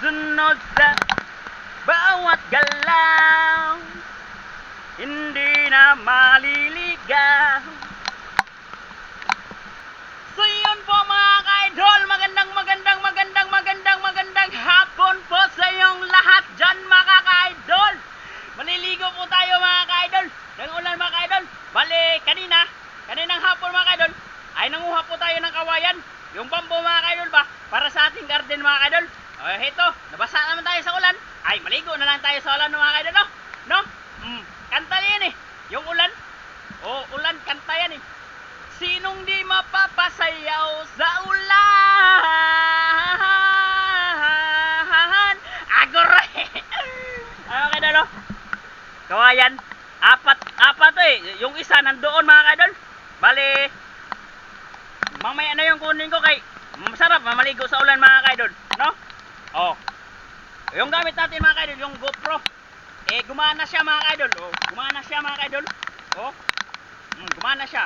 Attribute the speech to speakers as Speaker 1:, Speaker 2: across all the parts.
Speaker 1: Sunod sa bawat galaw Hindi na maliligaw So yun po mga ka-idol, magandang magandang magandang magandang magandang hapon po sa iyong lahat dyan mga ka-idol. Maliligo po tayo mga ka-idol. Ng ulan mga ka-idol. Bale, kanina, kaninang hapon mga ka-idol, ay nanguha po tayo ng kawayan. Yung bambo mga ka-idol ba, para sa ating garden mga ka-idol. Oh, heto, nabasa naman tayo sa ulan. Ay, maligo na lang tayo sa ulan mga ka-idol, no? No? Mm, kanta yan eh. Yung ulan. Oh, ulan, kanta yan eh. Sinong di mapapasayaw sa ulan? Agore! ano ka dalo? Kawayan, apat, apat to eh. Yung isa nandoon mga kadol. Bali, mamaya na yung kunin ko kay masarap mamaligo sa ulan mga kaidol. No? Oh. Yung kaidol, yung GoPro. Eh, gumana siya mga kaidol. Oh, gumana siya mga kaidol. Oh. Mm, gumana siya.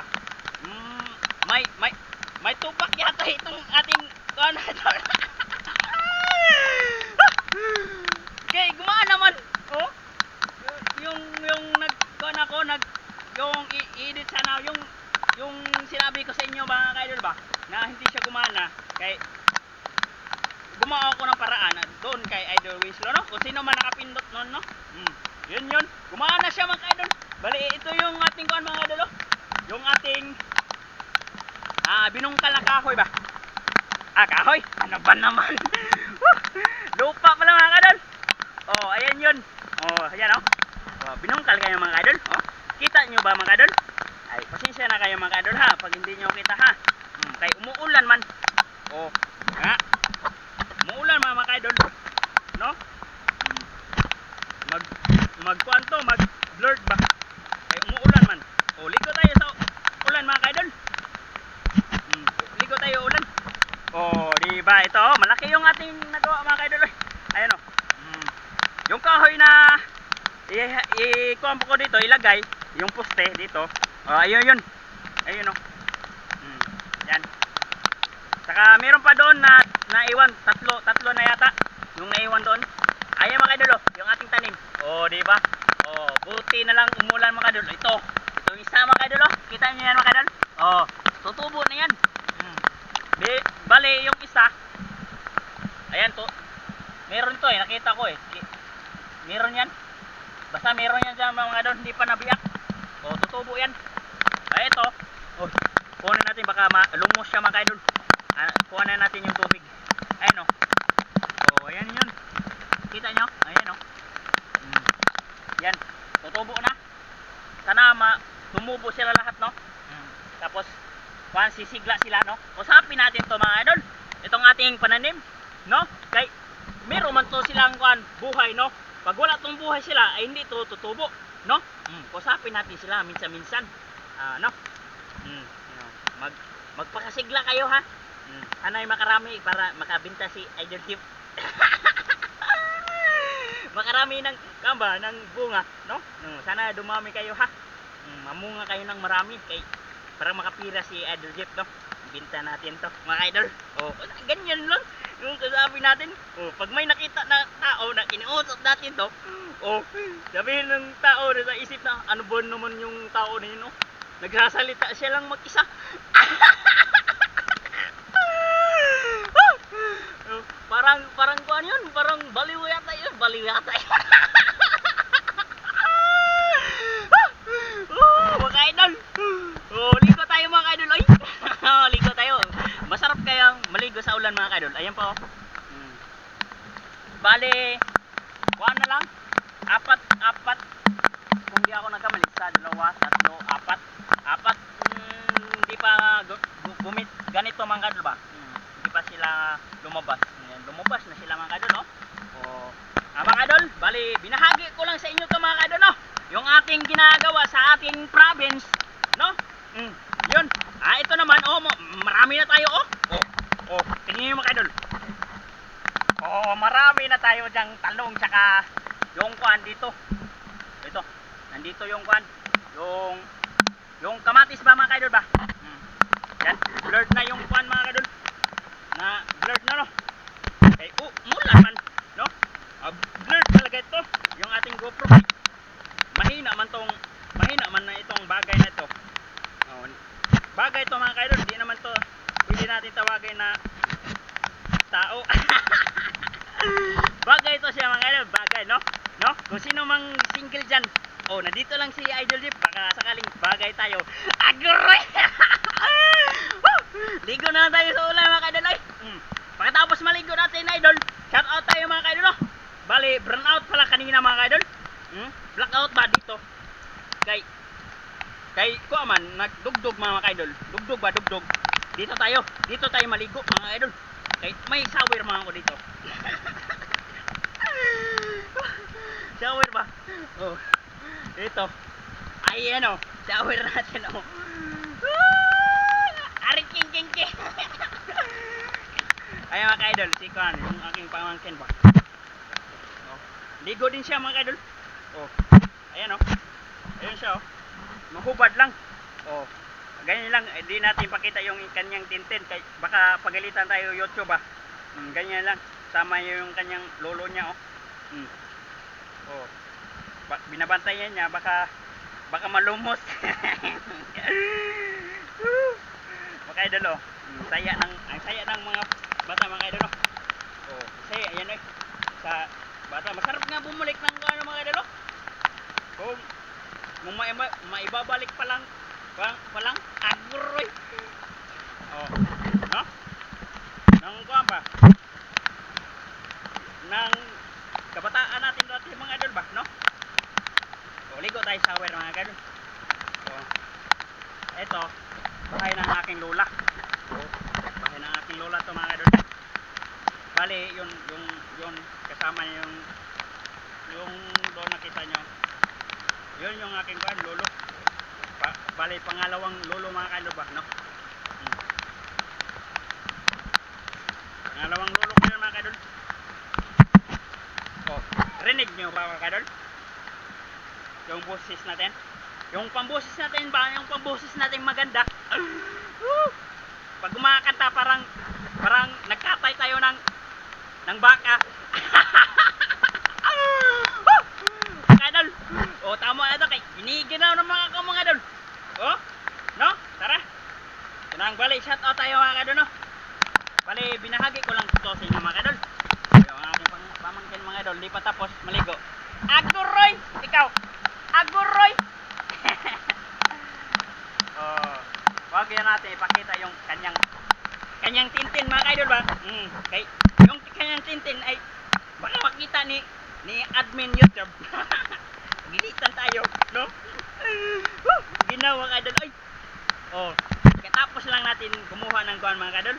Speaker 1: Mm, may may may tupak yata itong ating ano ito. Okay, gumana naman. Oh. Yung yung nag kuan ako nag yung i-edit sana yung yung sinabi ko sa inyo mga kaidol ba na hindi siya gumana kay gumawa ako ng paraan doon kay Idol Winslow no? Kung sino man nakapindot noon no? Mm. yun yun. Gumana siya mga kaidol bali ito yung ating kuan mga kaidol oh. yung ating ah binungkal na kahoy ba? Ah kahoy? Ano ba naman? Lupa pala mga kaidol oh ayan yun. Oh ayan oh, oh binungkal kayo mga kaidol oh. Kita nyo ba mga kaidol ay pasensya na kayo mga kaidol ha? Pag hindi nyo kita ha? Hmm, kay umuulan man. Oh nga umuulan mga mga kaidol no Hmm. mag mag kuan to mag blurred ba kay umuulan man oh ligo tayo sa ulan mga kaidol hmm, ligo tayo ulan oh di ba ito oh, malaki yung ating nagawa mga kaidol ayan oh hmm. yung kahoy na i, i kuan ko dito ilagay yung poste dito. Oh ayun yun ayun oh. Hmm. yan. Saka meron pa doon na naiwan. Tatlo tatlo na yata yung naiwan doon. Ayan mga idol oh, yung ating tanim. Oh di ba? Oh buti na lang umulan mga idol. Ito ito yung isa mga idol oh. Kita niyo yan mga idol? Oh tutubo na yan. Hmm. di bale yung isa. Ayan to. Meron to eh. Nakita ko eh. Meron yan basta meron yan dyan mga idol hindi pa nabiyak. Oh tutubo yan. Ay ito oh kunin natin baka lumos siya mga idol. Ah, kuha na natin yung tubig. Ayan o oh ayan yun. Kita nyo? Ayan o mm. yan. Tutubo na. Sana ma tumubo sila lahat no? Mm. tapos kuhan sisigla sila no? Usapin natin to mga idol. Itong ating pananim no? Kay meron man to silang kuhan buhay no pag wala tong buhay sila ay hindi to tutubo no mm. usapin natin sila minsan-minsan ah no mm. mag magpakasigla kayo ha Mm. Sana ay makarami para makabinta si Idol Tip. makarami ng kamba ng bunga, no? no? Sana dumami kayo ha. Mm, mamunga kayo ng marami kay para makapira si Idol Jeep, no? Binta natin to, mga idol. Oh, ganyan lang yung kasabi natin. Oh, pag may nakita na tao na inuusap natin to, oh, sabihin ng tao na sa isip na ano ba naman yung tao na yun, oh? Nagsasalita siya lang mag-isa. Oh, parang parang kuan yun, parang baliw yata yun, baliw yata yun. oh, mga idol. Oh, ligo tayo mga idol, oy. oh, ligo tayo. Masarap kayang maligo sa ulan mga idol. Ayan po. Hmm. Bale, kuan na lang. Apat, apat. Kung di ako nagkamali, sa dalawa, tatlo, apat. Apat, mm, hindi pa gu- gu- gumit ganito mga idol ba? Hmm, hindi pa sila lumabas. Ayan, lumabas na sila mga kadol, no? O, ah, mga kadol, bali, binahagi ko lang sa inyo to mga kadol, no? Yung ating ginagawa sa ating province, no? Mm, yun. Ah, ito naman, oh, ma- marami na tayo, oh. Oh, oh, tingnan nyo mga kadol. Oh, marami na tayo diyang talong, tsaka yung kuan dito. Ito, nandito yung kuan, yung, yung kamatis ba mga kadol ba? Mm. Yan, blurred na yung kuan mga kadol na blurred na no. Kay oh, mulan man. Kung sino mang single dyan. Oh, nandito lang si Idol Jeep. Baka sakaling bagay tayo. Agroy! Woo! Ligo na tayo sa ulan mga kaidol. Ay! Mm. Pagkatapos maligo natin Idol, shout out tayo mga kaidol. Oh. Bali, burn out pala kanina mga kaidol. Mm? Blackout ba dito? Kay kay ko man nagdugdog mga kaidol. Dugdog ba dugdog? Dito tayo. Dito tayo maligo mga kaidol. Kay may shower mga ko dito. shower ba? Oh. Ito. Ay ano, shower natin oh. Kwan, yung aking pamangkin ba? Oh. Ligo din siya mga kaidol. Oh. Ayan oh. Ayun siya oh. Mahubad lang. Oh. Ganyan lang, eh, di natin pakita yung kanyang tintin kay baka pagalitan tayo YouTube ah. Mm, ganyan lang. Sama yung kanyang lolo niya oh. Mm. Oh. Ba- binabantayan niya baka baka malumos. mga idol oh. Mm, saya ng ang saya ng mga bata mga idol oh. Oh, saya ayan eh. Sa bata masarap nga bumalik ng ano mga idol oh. Kung kung mai maibabalik pa lang pa, pa lang agroy. Oh. No? Nang kuha ba? Nang kabataan natin dati mga idol ba, no? O, ligo tayo sa shower mga idol. O, eto, bahay ng aking lola. O, bahay ng aking lola to mga idol. Bali, yun, yung, yun, kasama niya yung, yung doon nakita nyo. Yun yung aking kuhan, lolo. Pa, bali, pangalawang lolo mga ba, no? Hmm. Pangalawang lolo ko yun mga idol. Oh, rinig niyo ba mga kadol? Yung boses natin. Yung pamboses natin ba? Yung pamboses natin maganda. Pag kumakanta parang parang nagkatay tayo ng ng baka. Woo! Kadol. Oh, tama na to kay iniginaw ng mga ka mga dol. Oh, no? Tara. Tunang bali, shout out tayo mga kadol, no? Bali, binahagi ko lang to sa inyo mga kadol. Yung aking pang pamangkin mga idol, di pa tapos maligo. Aguroy! Ikaw! Aguroy! oh, wag yan natin ipakita yung kanyang kanyang tintin mga idol ba? Mm, kay yung kanyang tintin ay baka makita ni ni admin YouTube. Gilitan tayo, no? Ginawa mga idol. Ay! Oh, katapos lang natin kumuha ng kuhan mga idol.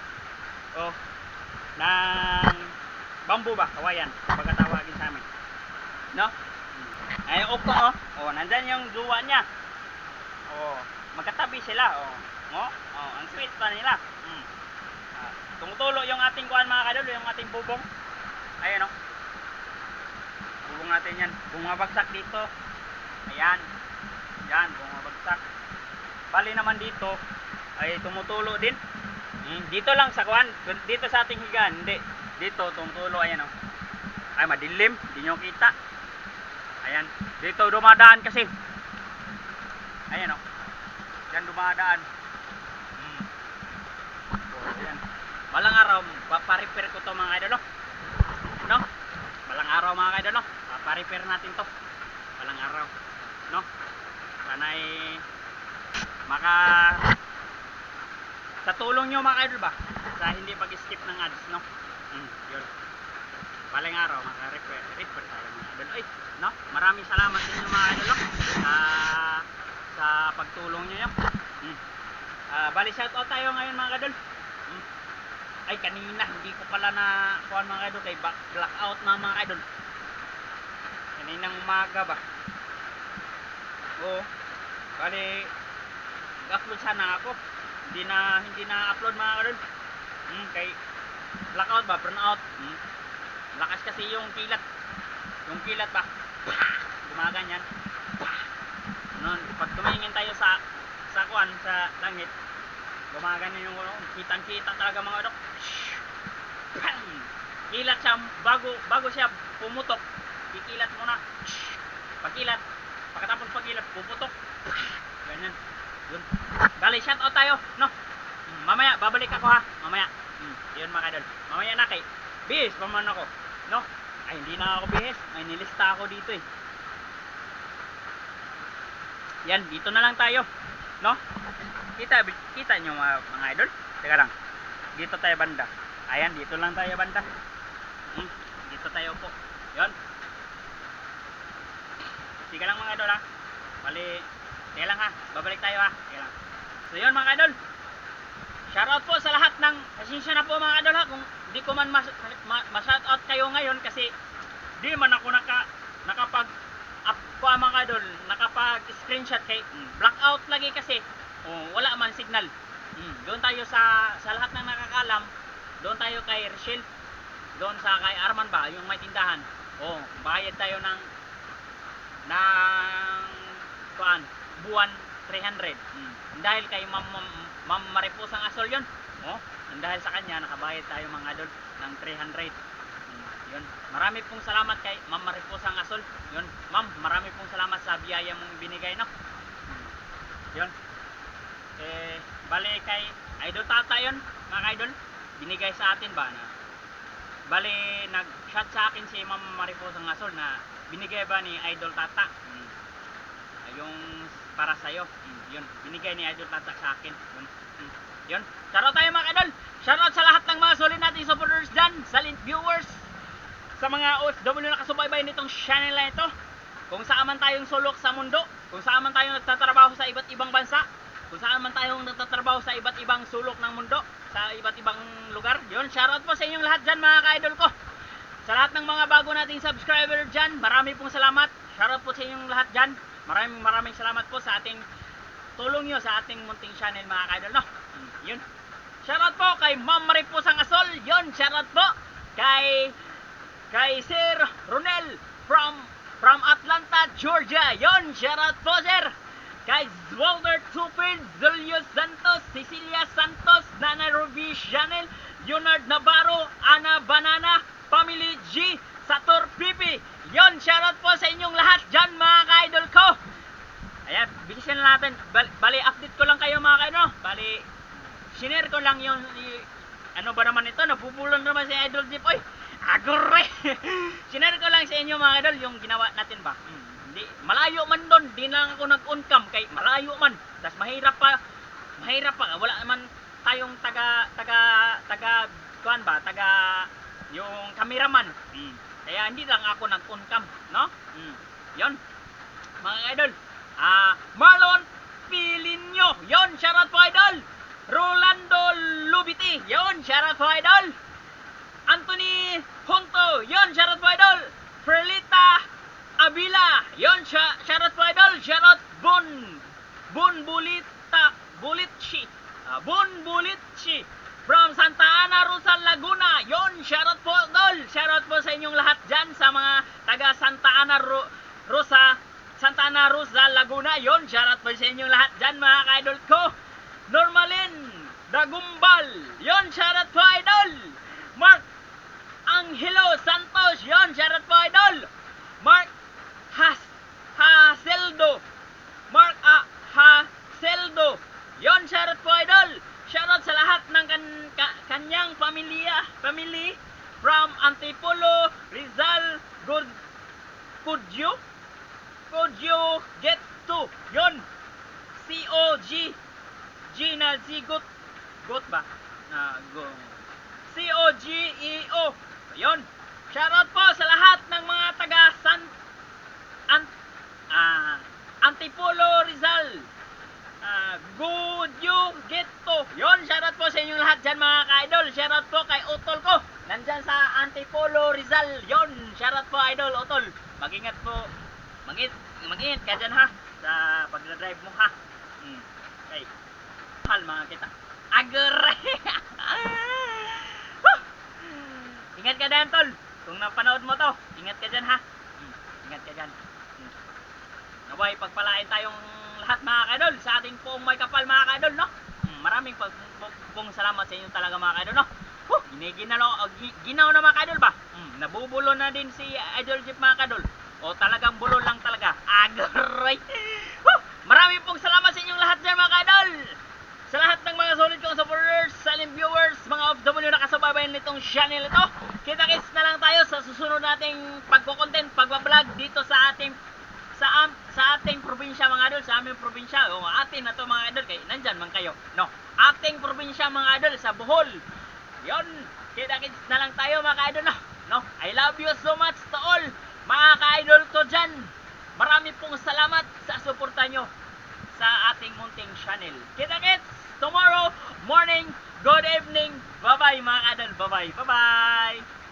Speaker 1: Oh, ng bamboo ba? Kawayan. Pagkatawagin sa amin. No? Ay, okto oh. Oh, nandyan yung duwa niya. Oh, magkatabi sila. Oh. Oh, oh ang sweet pa nila. Mm. Tumutulo yung ating kuan mga kadol, yung ating bubong. Ayan oh. Bubong natin yan. Bumabagsak dito. Ayan. Yan, bumabagsak. Bali naman dito ay tumutulo din. Mm, dito lang sa kuan, dito sa ating higaan, hindi. Dito tumutulo ayan oh. Ay madilim, hindi nyo kita. Ayan, dito dumadaan kasi. Ayan oh. Diyan dumadaan. Mm. Oh, ayan. Balang araw, paparepair ko to mga idol no. No? Balang araw mga idol no. Paparepair natin to. Balang araw. No? Sana'y maka sa tulong nyo mga idol ba sa hindi pag-skip ng ads no mm, yun balang araw maka-refer refer tayo mga idol ay no maraming salamat sa inyo mga idol no? sa sa pagtulong nyo yun mm. Ah, bali shout out tayo ngayon mga idol mm. Ay kanina hindi ko pala na kuhan mga idol kay blackout na mga idol. Kaninang umaga ba? Oo. Bali upload sana ako. Hindi na hindi na upload mga karon hmm, kay blackout ba? Burnout. Hmm. lakas kasi yung kilat. Yung kilat ba? Gumaganyan. Noon pag tumingin tayo sa sa kuan sa langit gumaganyan yung kitang kita talaga mga dok kilat siya bago bago siya pumutok kikilat muna pagkilat pagkatapos pagkilat puputok ganyan yun Bali, shout out tayo, no? Mm, Mamaya, babalik ako ha. Mamaya. Mm, yun mga kadol. Mamaya na kay. Bihis pa man ako. No? Ay, hindi na ako bihis. May nilista ako dito eh. Yan, dito na lang tayo. No? Kita, kita nyo mga, mga idol? Teka lang. Dito tayo banda. Ayan, dito lang tayo banda. Dito tayo po. Yon. Sige lang mga idol ha. Bali, teka lang ha. Babalik tayo ha. Teka lang. So yun mga idol. Shoutout po sa lahat ng, pasensya na po mga idol ha, kung di ko man mas, ma, ma-shoutout kayo ngayon kasi di man ako naka, nakapag up ko ang mga idol, nakapag screenshot kay mm, blackout lagi kasi oh, wala man signal. Mm, doon tayo sa sa lahat ng nakakalam, doon tayo kay Rochelle, doon sa kay Arman ba, yung may tindahan. Oh, bayad tayo ng ng kuan, buwan 300. Mm. Dahil kay Ma'am Ma'am, Ma'am Maripusang Asol yun. Oh, dahil sa kanya nakabayad tayo mga idol ng 300. Mm, Yun. Marami pong salamat kay Ma'am Maripusang Asol. Yun. Ma'am, marami pong salamat sa biyaya mong binigay no. Mm. Yun. Eh, bali kay Idol Tata yun, mga idol. Binigay sa atin ba na Bali, nag-shot sa akin si Ma'am Maripusang Asol na binigay ba ni Idol Tata? Mm. Yung para sa'yo. Mm, yun. Binigay ni Idol Tata sa akin. Yun. Mm. Yun. Shoutout tayo mga idol. Shoutout sa lahat ng mga solid nating supporters dyan. Sa link viewers. Sa mga OFW na kasubaybay nitong channel na ito. Kung saan man tayong sulok sa mundo. Kung saan man tayong nagtatrabaho sa iba't ibang bansa. Kung saan man tayong nagtatrabaho sa iba't ibang sulok ng mundo. Sa iba't ibang lugar. Yun. Shoutout po sa inyong lahat dyan mga ka-idol ko. Sa lahat ng mga bago nating subscriber dyan, marami pong salamat. Shoutout po sa inyong lahat dyan. Maraming maraming salamat po sa ating tulong nyo sa ating munting channel mga kaidol, no? Yun. Shoutout po kay Ma'am Maripusang Asol. Yun, shoutout po kay kay Sir Ronel from from Atlanta, Georgia. Yun, shoutout po sir. Kay Walter Tupin, Julio Santos, Cecilia Santos, Nana Ruby Chanel, Leonard Navarro, Ana Banana, Family G, Sator Pipi. Yon, shoutout po sa inyong lahat dyan mga ka-idol ko. Ayan, bilisan na natin. Bali, update ko lang kayo mga ka-idol. Bali, sinare ko lang yung, y- ano ba naman ito, nabubulong naman si Idol Jeep. Oy, agore! sinare ko lang sa inyo mga idol yung ginawa natin ba. Hmm, Hindi, malayo man doon, di lang ako nag-on-cam kay malayo man. Tapos mahirap pa, mahirap pa. Wala naman tayong taga, taga, taga, kuan ba, taga, yung cameraman. Hmm. Kaya hindi lang ako nag-on-cam, no? Hmm. Yon. Mga idol, ah, Marlon Pilinyo, yon, shoutout po idol. Rolando Lubiti, yon, shoutout po idol. Anthony Honto, yon, shoutout po idol. Frelita Abila, yon, shoutout po idol. Shoutout Bon, Bon Bulita, Bulitchi, ah, Bon Bulitchi. From Santa Ana, Rizal, Laguna. Yon, shoutout po, Dol. Shoutout po sa inyong lahat dyan sa mga taga Santa Ana, Ro- Rosa, Santa Ana, Rizal, Laguna. Yon, shoutout po sa inyong lahat dyan, mga ka-idol ko. Normalin, Dagumbal. Yon, shoutout po, idol. Mark Angelo Santos. Yon, shoutout po, idol. Mark Has Haseldo. Mark A. Haseldo. Yon, shoutout po, idol. Shoutout sa lahat ng kan, ka, kanyang pamilya, family from Antipolo, Rizal, Good, Kudyo, Kudyo, Get to. Yon. C-O-G. G na si Gut. Gut ba? Na, go. C-O-G-E-O. Yon. Shoutout po sa lahat ng mga taga San An ah, Antipolo, Rizal. Ah, good you get to. Yon, shoutout po sa inyong lahat dyan mga ka-idol. Shoutout po kay Utol ko. Nandyan sa Antipolo, Rizal. Yon, shoutout po idol, Utol. Mag-ingat po. Mag-ingat, mag-ingat ka dyan ha. Sa pagdadrive mo ha. Hmm. Okay. Mahal mga kita. Agre! Ingat ka dyan, Tol. Kung napanood mo to, ingat ka dyan ha. Hmm. Ingat ka dyan. Hmm. Naway, pagpalain tayong lahat mga kaidol sa ating pong may kapal mga kaidol, no? Mm, maraming pag, pong, pong salamat sa inyo talaga mga kaidol, no? Huh, ginaw, na mga kaidol ba? Mm, nabubulo na din si Idol Jeep mga kaidol. O talagang bulo lang talaga. Agoray! Huh, maraming pong salamat sa inyong lahat dyan mga kaidol! Sa lahat ng mga solid kong supporters, silent viewers, mga OFW na kasababayan nitong channel ito, kita-kits na lang tayo sa susunod nating pagko-content, pagbablog dito sa ating sa am, sa ating probinsya mga idol, sa aming probinsya, o atin na to mga idol, kay nandyan man kayo. No, ating probinsya mga idol sa Bohol. Yon, kita-kits na lang tayo mga idol no. No, I love you so much to all mga ka-idol ko dyan. Marami pong salamat sa suporta nyo sa ating munting channel. Kita-kits tomorrow morning. Good evening. Bye-bye mga ka-idol. Bye-bye. Bye-bye.